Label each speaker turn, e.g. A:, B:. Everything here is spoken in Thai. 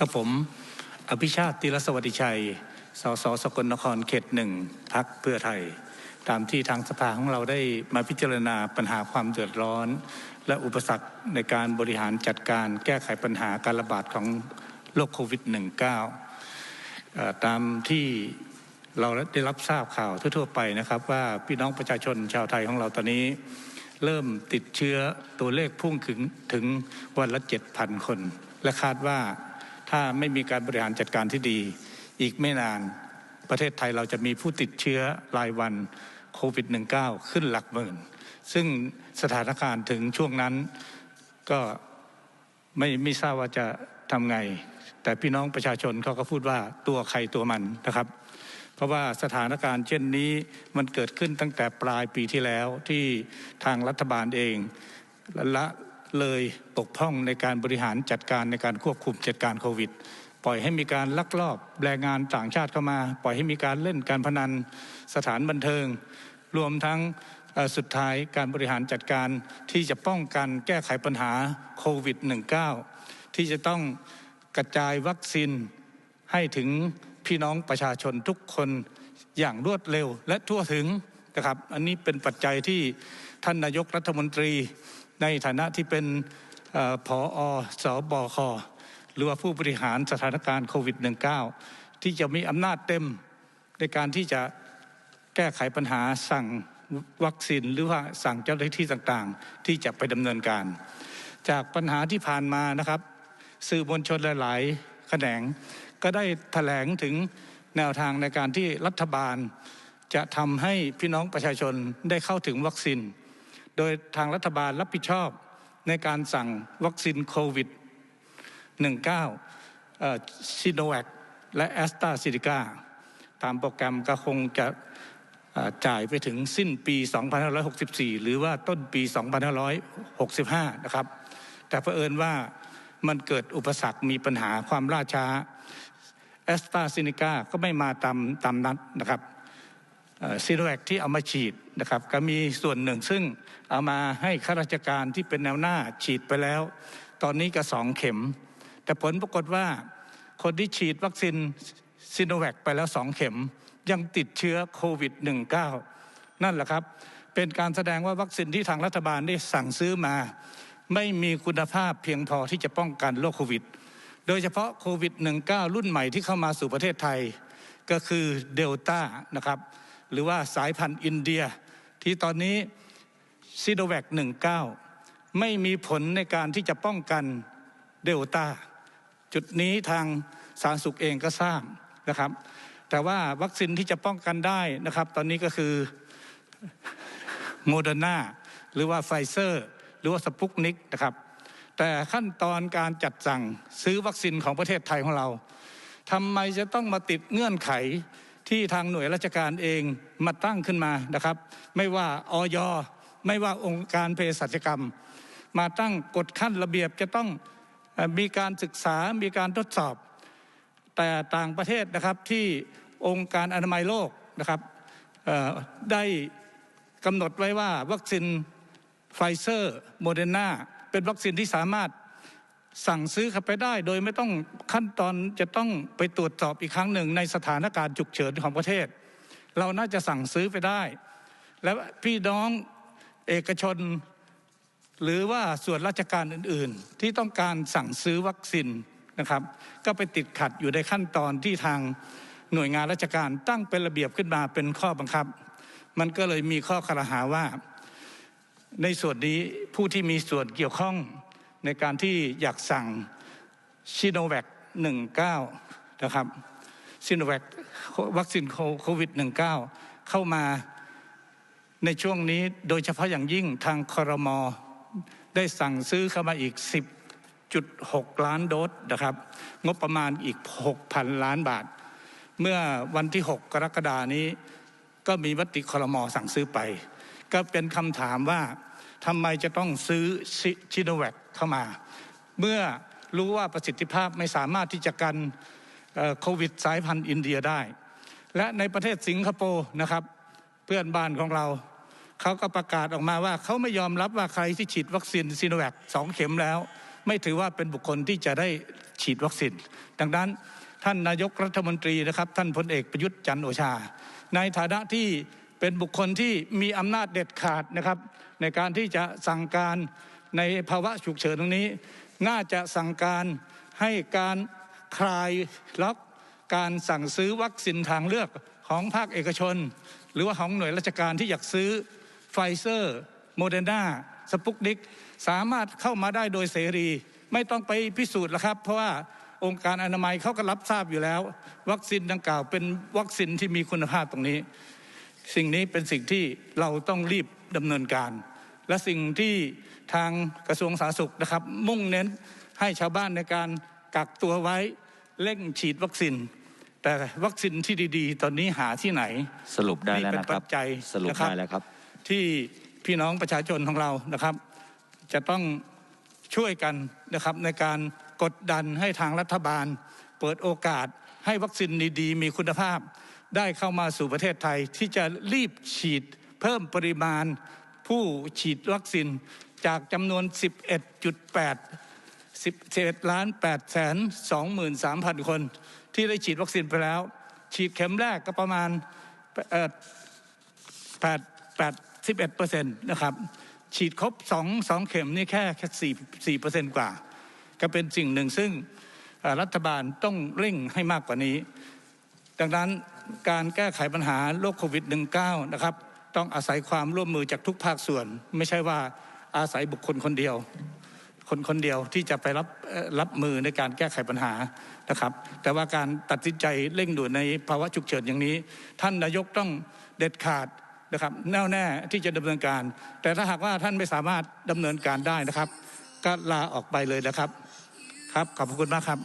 A: กับผมอภิชาติติรสวัสดิชัย สสสกลนครเขตหนึ่งพักเพื่อไทย ตามที่ทางสภาของเราได้มาพิจารณาปัญหาความเดือดร้อน และอุปสรรคในการบริหารจัดการแก้ไขปัญหาการระบาดของโรคโควิด -19 เอ่อตามที่เราได้รับทราบข่าวทั่วๆไปนะครับ ว่าพี่น้องประชาชนชาวไทยของเราตอนนี้เริ่มติดเชื้อตัวเลขพุ่งถึงถึงวันละ 7,000 คน และคาดว่า ถ้าไม่มีการบริหารจัดการที่ดี อีกไม่นานประเทศไทยเราจะมีผู้ติดเชื้อรายวันโควิด -19 ขึ้นหลักหมื่น ซึ่งสถานการณ์ถึงช่วงนั้นก็ไม่ไม่ทราบว่าจะทำไง แต่พี่น้องประชาชนเขาก็พูดว่าตัวใครตัวมันนะครับ เพราะว่าสถานการณ์เช่นนี้มันเกิดขึ้นตั้งแต่ปลายปีที่แล้วที่ทางรัฐบาลเองละ เลยตกพร่องในการบริหารจัดการในการควบคุมจัดการโควิด ปล่อยให้มีการลักลอบแรงงานต่างชาติเข้ามา ปล่อยให้มีการเล่นการพนันสถานบันเทิง รวมทั้งสุดท้ายการบริหารจัดการที่จะป้องกันแก้ไขปัญหาโควิด -19 ที่จะต้องกระจายวัคซีนให้ถึงพี่น้องประชาชนทุกคนอย่างรวดเร็วและทั่วถึงนะครับ อันนี้เป็นปัจจัยที่ท่านนายกรัฐมนตรี ในฐานะที่เป็นเออผอสบคหรือว่าผู้บริหารสถานการณ์โควิด -19 ที่จะมีอำนาจเต็มในการที่จะแก้ไขปัญหาสั่งวัคซีนหรือว่าสั่งเจ้าหน้าที่ต่างๆ ที่จะไปดำเนินการ จากปัญหาที่ผ่านมานะครับ สื่อมวลชนหลายๆแขนงก็ได้แถลงถึงแนวทางในการที่รัฐบาล จะทำให้พี่น้องประชาชนได้เข้าถึงวัคซีน โดยทางรัฐบาลรับผิดชอบในการสั่งวัคซีนโควิด 19 ซิโนแวคและแอสตราซิติกาตามโปรแกรมก็คงจะจ่ายไปถึงสิ้นปี 2564 หรือว่าต้นปี 2565 นะครับ แต่เผอิญว่ามันเกิดอุปสรรคมีปัญหาความล่าช้าแอสตราซินิกาก็ไม่มาตามตามนัดนะครับ ซีโนแวคที่เอามาฉีดนะครับก็มีส่วนหนึ่งซึ่งเอามาให้ข้าราชการที่เป็นแนวหน้าฉีดไปแล้ว ตอนนี้ก็สองเข็ม แต่ผลปรากฏว่าคนที่ฉีดวัคซีนซีโนแวคไปแล้วสองเข็ม ยังติดเชื้อโควิด -19 นั่นแหละครับ เป็นการแสดงว่าวัคซีนที่ทางรัฐบาลได้สั่งซื้อมา ไม่มีคุณภาพเพียงพอที่จะป้องกันโรคโควิด โดยเฉพาะโควิด -19 รุ่นใหม่ที่เข้ามาสู่ประเทศไทย ก็คือเดลต้านะครับ หรือว่าสายพันธุ์อินเดีย ที่ตอนนี้ซีโนแวค19 ไม่มีผลในการที่จะป้องกันเดลต้าจุดนี้ทางสาธารณสุขเองก็ทราบนะครับ แต่ว่าวัคซีนที่จะป้องกันได้นะครับ ตอนนี้ก็คือโมเดอร์นาหรือว่าไฟเซอร์ หรือว่าสปุกนิกนะครับ แต่ขั้นตอนการจัดสั่งซื้อวัคซีนของประเทศไทยของเราทำไมจะต้องมาติดเงื่อนไข ที่ทางหน่วยราชการเองมาตั้งขึ้นมานะครับ ไม่ว่าออยไม่ว่าองค์การเภสัชกรรม มาตั้งกฎขั้นระเบียบจะต้องมีการศึกษามีการทดสอบ แต่ต่างประเทศนะครับที่องค์การอนามัยโลกนะครับได้กำหนดไว้ว่าวัคซีนไฟเซอร์โมเดอร์นาเป็นวัคซีนที่สามารถ สั่งซื้อเข้าไปได้ โดยไม่ต้องขั้นตอนจะต้องไปตรวจสอบอีกครั้งหนึ่งในสถานการณ์ฉุกเฉินของประเทศ เราน่าจะสั่งซื้อไปได้ และพี่น้องเอกชน หรือว่าส่วนราชการอื่น ๆ ที่ต้องการสั่งซื้อวัคซีนนะครับ ก็ไปติดขัดอยู่ในขั้นตอนที่ทางหน่วยงานราชการตั้งเป็นระเบียบขึ้นมาเป็นข้อบังคับ มันก็เลยมีข้อคารหาว่า ในส่วนนี้ผู้ที่มีส่วนเกี่ยวข้อง ในการที่อยากสั่งชิโนแวค19 นะครับชิโนแวควัคซีนโควิด 19 เข้ามาในช่วงนี้โดยเฉพาะอย่างยิ่งทางคอรมอได้สั่งซื้อเข้ามาอีก 10.6 ล้านโดสนะครับ งบประมาณอีก 6,000 ล้านบาท เมื่อวันที่ 6 กรกฎานี้ ก็มีมติคอรมอสั่งซื้อไป ก็เป็นคำถามว่า ทำไมจะต้องซื้อชิโนแวคเข้ามา เมื่อรู้ว่าประสิทธิภาพไม่สามารถที่จะกันโควิดสายพันธุ์อินเดียได้ และในประเทศสิงคโปร์นะครับ เพื่อนบ้านของเรา เขาก็ประกาศออกมาว่าเขาไม่ยอมรับว่าใครที่ฉีดวัคซีนซีโนแวคสองเข็มแล้ว ไม่ถือว่าเป็นบุคคลที่จะได้ฉีดวัคซีนดังนั้นท่านนายกรัฐมนตรีนะครับ ท่านพลเอกประยุทธ์จันทร์โอชา ในฐานะที่ เป็นบุคคลที่มีอำนาจเด็ดขาดนะครับ ในการที่จะสั่งการในภาวะฉุกเฉินตรงนี้ น่าจะสั่งการให้การคลายล็อกการสั่งซื้อวัคซีนทางเลือกของภาคเอกชน หรือว่าของหน่วยราชการที่อยากซื้อไฟเซอร์โมเดอร์นาสปุกนิกสามารถเข้ามาได้โดยเสรี ไม่ต้องไปพิสูจน์แล้วครับ เพราะว่าองค์การอนามัยเขาก็รับทราบอยู่แล้ว วัคซีนดังกล่าวเป็นวัคซีนที่มีคุณภาพตรงนี้ สิ่งนี้เป็นสิ่งที่เราต้องรีบดำเนินการ และสิ่งที่ทางกระทรวงสาธารณสุขนะครับ มุ่งเน้นให้ชาวบ้านในการกักตัวไว้เร่งฉีดวัคซีนแต่วัคซีนที่ดีๆ ตอนนี้หาที่ไหน
B: สรุปได้แล้ว
A: นี่เป็น
B: นะครับ
A: ปัจจัย
B: สรุป
A: นะครับ
B: ได้แล้วครับ
A: ที่พี่น้องประชาชนของเรานะครับ จะต้องช่วยกันนะครับในการกดดันให้ทางรัฐบาล เปิดโอกาสให้วัคซีนดีๆ มีคุณภาพ ได้เข้ามาสู่ประเทศไทย ที่จะรีบฉีดเพิ่มปริมาณผู้ฉีดวัคซีนจากจำนวน 11.8 11ล้าน8แสน23,000 คน ที่ได้ฉีดวัคซีนไปแล้ว ฉีดเข็มแรกก็ประมาณเอ่อแปดแปดสิบเปอร์เซ็นต์นะครับ ฉีดครบสองสองเข็มนี่แค่แค่สี่สี่เปอร์เซ็นต์กว่า ก็เป็นสิ่งหนึ่งซึ่งรัฐบาลต้องเร่งให้มากกว่านี้ ดังนั้นการแก้ไขปัญหาโรคโควิด -19 นะครับต้องอาศัยความร่วมมือจากทุกภาคส่วน ไม่ใช่ว่าอาศัยบุคคลคนเดียว คนคนเดียวที่จะไปรับรับมือในการแก้ไขปัญหานะครับ แต่ว่าการตัดสินใจเร่งด่วนในภาวะฉุกเฉินอย่างนี้ ท่านนายกต้องเด็ดขาดนะครับแน่วแน่ที่จะดำเนินการ แต่ถ้าหากว่าท่านไม่สามารถดำเนินการได้นะครับ ก็ลาออกไปเลยนะครับ ครับขอบคุณมากครับ